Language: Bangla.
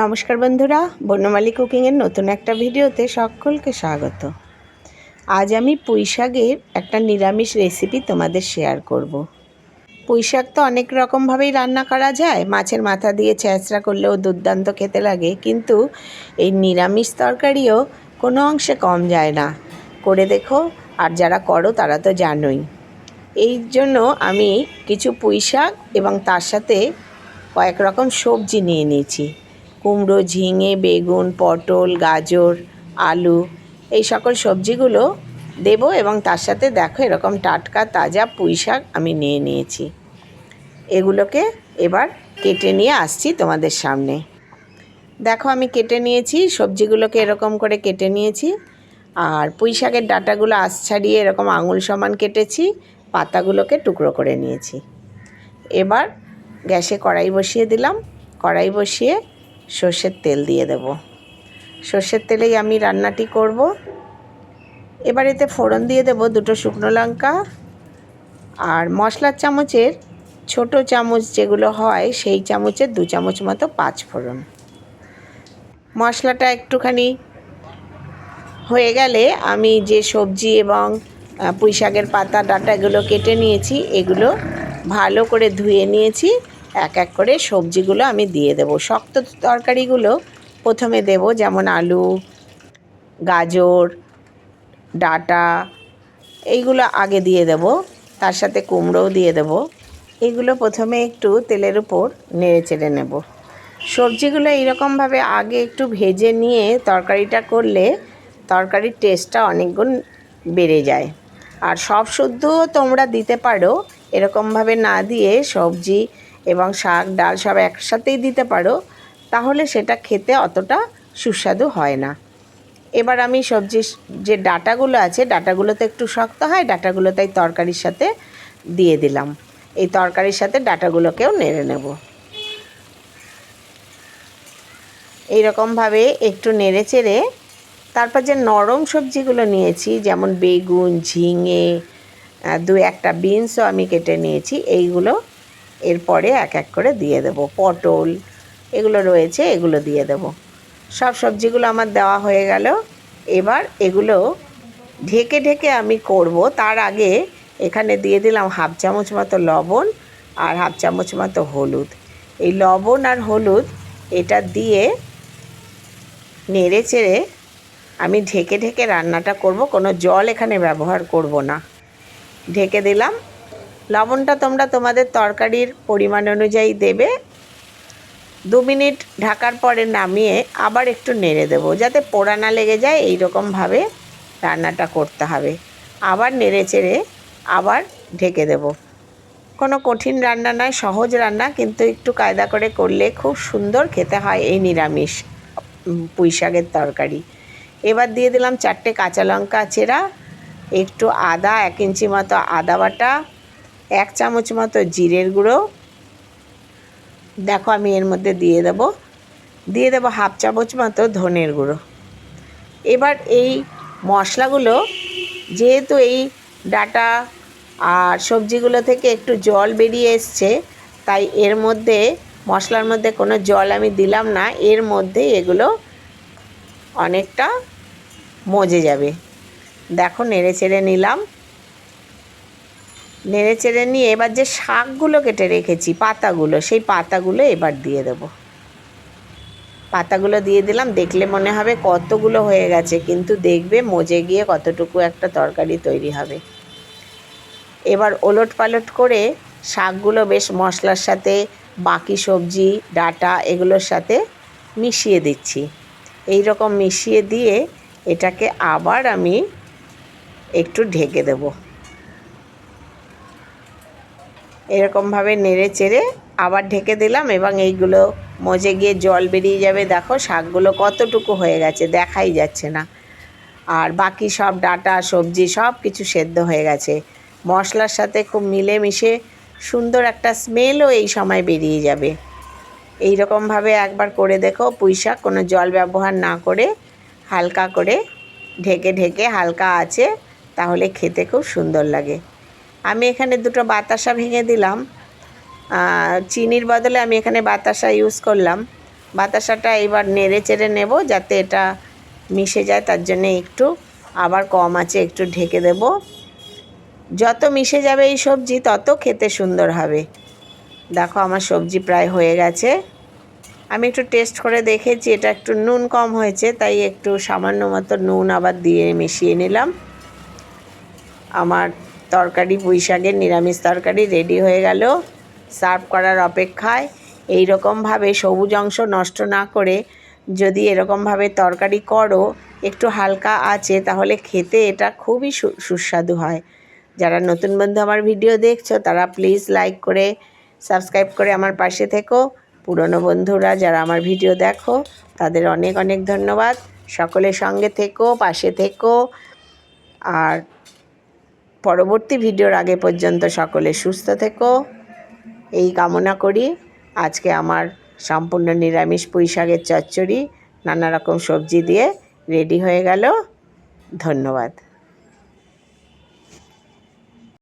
নমস্কার বন্ধুরা, বনমালী কুকিংয়ের নতুন একটা ভিডিওতে সকলকে স্বাগত। আজ আমি পুঁই শাকের একটা নিরামিষ রেসিপি তোমাদের শেয়ার করব। পুঁই শাক তো অনেক রকমভাবেই রান্না করা যায়, মাছের মাথা দিয়ে ছ্যাঁচড়া করলেও দুর্দান্ত খেতে লাগে, কিন্তু এই নিরামিষ তরকারিও কোনো অংশে কম যায় না। করে দেখো, আর যারা করো তারা তো জানোই। এই জন্য আমি কিছু পুঁই শাক এবং তার সাথে কয়েক রকম সবজি নিয়ে নিয়েছি। কুমড়ো, ঝিঙে, বেগুন, পটল, গাজর, আলু, এই সকল সবজিগুলো দেবো এবং তার সাথে দেখো এরকম টাটকা, তাজা পুঁই শাক আমি নিয়ে নিয়েছি। এগুলোকে এবার কেটে নিয়ে আসছি তোমাদের সামনে। দেখো আমি কেটে নিয়েছি, সবজিগুলোকে এরকম করে কেটে নিয়েছি। আর পুঁই শাকের ডাটাগুলো আঁশ ছাড়িয়ে এরকম আঙুল সমান কেটেছি, পাতাগুলোকে টুকরো করে নিয়েছি। এবার গ্যাসে কড়াই বসিয়ে দিলাম। কড়াই বসিয়ে সর্ষের তেল দিয়ে দেব। সর্ষের তেলেই আমি রান্নাটি করব। এবার এতে ফোড়ন দিয়ে দেব দুটো শুকনো লঙ্কা আর মশলার চামচের ছোট চামচ যেগুলো হয় সেই চামচের দু চামচ মতো পাঁচ ফোড়ন। মশলাটা একটুখানি হয়ে গেলে আমি যে সবজি এবং পুঁই শাকের পাতা ডাটা এগুলো কেটে নিয়েছি, এগুলো ভালো করে ধুয়ে নিয়েছি। এক এক করে সবজিগুলো আমি দিয়ে দেব। শক্ত তরকারিগুলো প্রথমে দেব, যেমন আলু, গাজর, ডাটা, এইগুলো আগে দিয়ে দেব, তার সাথে কুমড়োও দিয়ে দেব। এগুলো প্রথমে একটু তেলের উপর নেড়ে চেড়ে নেব। সবজিগুলো এইরকমভাবে আগে একটু ভেজে নিয়ে তরকারিটা করলে তরকারির টেস্টটা অনেকগুণ বেড়ে যায়। আর সব শুদ্ধও তোমরা দিতে পারো, এরকমভাবে না দিয়ে সবজি এবং শাক, ডাল সব একসাথেই দিতে পারো, তাহলে সেটা খেতে অতটা সুস্বাদু হয় না। এবার আমি সবজির যে ডাটাগুলো আছে ডাটাগুলো তো একটু শক্ত হয় ডাটাগুলো তাই তরকারির সাথে দিয়ে দিলাম। এই তরকারির সাথে ডাটাগুলোকেও নেড়ে নেব। এইরকমভাবে একটু নেড়ে চেড়ে তারপর যে নরম সবজিগুলো নিয়েছি, যেমন বেগুন, ঝিঙে দু একটা বিনসও আমি কেটে নিয়েছি, এইগুলো এরপরে এক এক করে দিয়ে দেব। পটল এগুলো রয়েছে, এগুলো দিয়ে দেব। সব সবজিগুলো আমার দেওয়া হয়ে গেল। এবার এগুলো ঢেকে ঢেকে আমি করব। তার আগে এখানে দিয়ে দিলাম হাফ চামচ মতো লবণ আর হাফ চামচ মতো হলুদ। এই লবণ আর হলুদ এটা দিয়ে নেড়ে চেড়ে আমি ঢেকে ঢেকে রান্নাটা করব। কোনো জল এখানে ব্যবহার করব না। ঢেকে দিলাম। লবণটা তোমরা তোমাদের তরকারির পরিমাণ অনুযায়ী দেবে। দু মিনিট ঢাকার পরে নামিয়ে আবার একটু নেড়ে দেবো, যাতে পোড়া না লেগে যায় এই রকমভাবে রান্নাটা করতে হবে। আবার নেড়ে চেড়ে আবার ঢেকে দেব। কোনো কঠিন রান্না নয়, সহজ রান্না, কিন্তু একটু কায়দা করে করলে খুব সুন্দর খেতে হয় এই নিরামিষ পুঁই শাকের তরকারি। এবার দিয়ে দিলাম চারটে কাঁচা লঙ্কা চেরা, একটু আদা, এক ইঞ্চি মতো আদা বাটা এক চামচ মতো জিরের গুঁড়ো। দেখো আমি এর মধ্যে দিয়ে দেব। দিয়ে দেবো হাফ চামচ মতো ধনের গুঁড়ো। এবার এই মশলাগুলো, যেহেতু এই ডাটা আর সবজিগুলো থেকে একটু জল বেরিয়ে এসছে, তাই এর মধ্যে, মশলার মধ্যে কোনো জল আমি দিলাম না, এর মধ্যে এগুলো অনেকটা মজে যাবে। দেখো নেড়ে চেড়ে নিলাম। নেড়ে চেড়ে নিয়ে এবার যে শাকগুলো কেটে রেখেছি, পাতাগুলো, সেই পাতাগুলো এবার দিয়ে দেব। পাতাগুলো দিয়ে দিলাম, দেখলে মনে হবে কতগুলো হয়ে গেছে, কিন্তু দেখবে মজে গিয়ে কতটুকু একটা তরকারি তৈরি হবে। এবার ওলট পালট করে শাকগুলো বেশ মশলার সাথে, বাকি সবজি, ডাটা এগুলোর সাথে মিশিয়ে দিচ্ছি। এই রকম মিশিয়ে দিয়ে এটাকে আবার আমি একটু ঢেকে দেবো। এরকমভাবে নেড়ে চেড়ে আবার ঢেকে দিলাম এবং এইগুলো মজে গিয়ে জল বেরিয়ে যাবে। দেখো শাকগুলো কতটুকু হয়ে গেছে, দেখাই যাচ্ছে না। আর বাকি সব ডাটা, সবজি সব কিছু সেদ্ধ হয়ে গেছে। মশলার সাথে খুব মিলেমিশে সুন্দর একটা স্মেলও এই সময় বেরিয়ে যাবে। এই রকমভাবে একবার করে দেখো পুঁই শাক, কোনো জল ব্যবহার না করে হালকা করে ঢেকে ঢেকে হালকা আছে, তাহলে খেতে খুব সুন্দর লাগে। আমি এখানে দুটো বাতাসা ভেঙে দিলাম। চিনির বদলে আমি এখানে বাতাসা ইউজ করলাম। বাতাসাটা এবার নেড়ে চেড়ে নেব যাতে এটা মিশে যায়, তার জন্য একটু আবার কম আছে, একটু ঢেকে দেব। যত মিশে যাবে এই সবজি, তত খেতে সুন্দর হবে। দেখো আমার সবজি প্রায় হয়ে গেছে। আমি একটু টেস্ট করে দেখেছি, এটা একটু নুন কম হয়েছে, তাই একটু সামান্য মতো নুন আবার দিয়ে মিশিয়ে নিলাম। আমার তরকারি পুঁই শাকের নিরামিষ তরকারি রেডি হয়ে গেল। সার্ভ করার অপেক্ষায় এই রকমভাবে সবুজ অংশ নষ্ট না করে যদি এরকমভাবে তরকারি করো, একটু হালকা আছে, তাহলে খেতে এটা খুবই সুস্বাদু হয়। যারা নতুন বন্ধু আমার ভিডিও দেখছ, তারা প্লিজ লাইক করে সাবস্ক্রাইব করে আমার পাশে থেকো। পুরনো বন্ধুরা যারা আমার ভিডিও দেখো, তাদের অনেক অনেক ধন্যবাদ। সকলের সঙ্গে থেকো, পাশে থেকো। আর পরবর্তী ভিডিওর আগে পর্যন্ত সকলে সুস্থ থেকো। এই কামনা করি। আজকে আমার সম্পূর্ণ নিরামিষ পুঁই শাকের চচ্চড়ি, নানা রকম সবজি দিয়ে রেডি হয়ে গেল। ধন্যবাদ।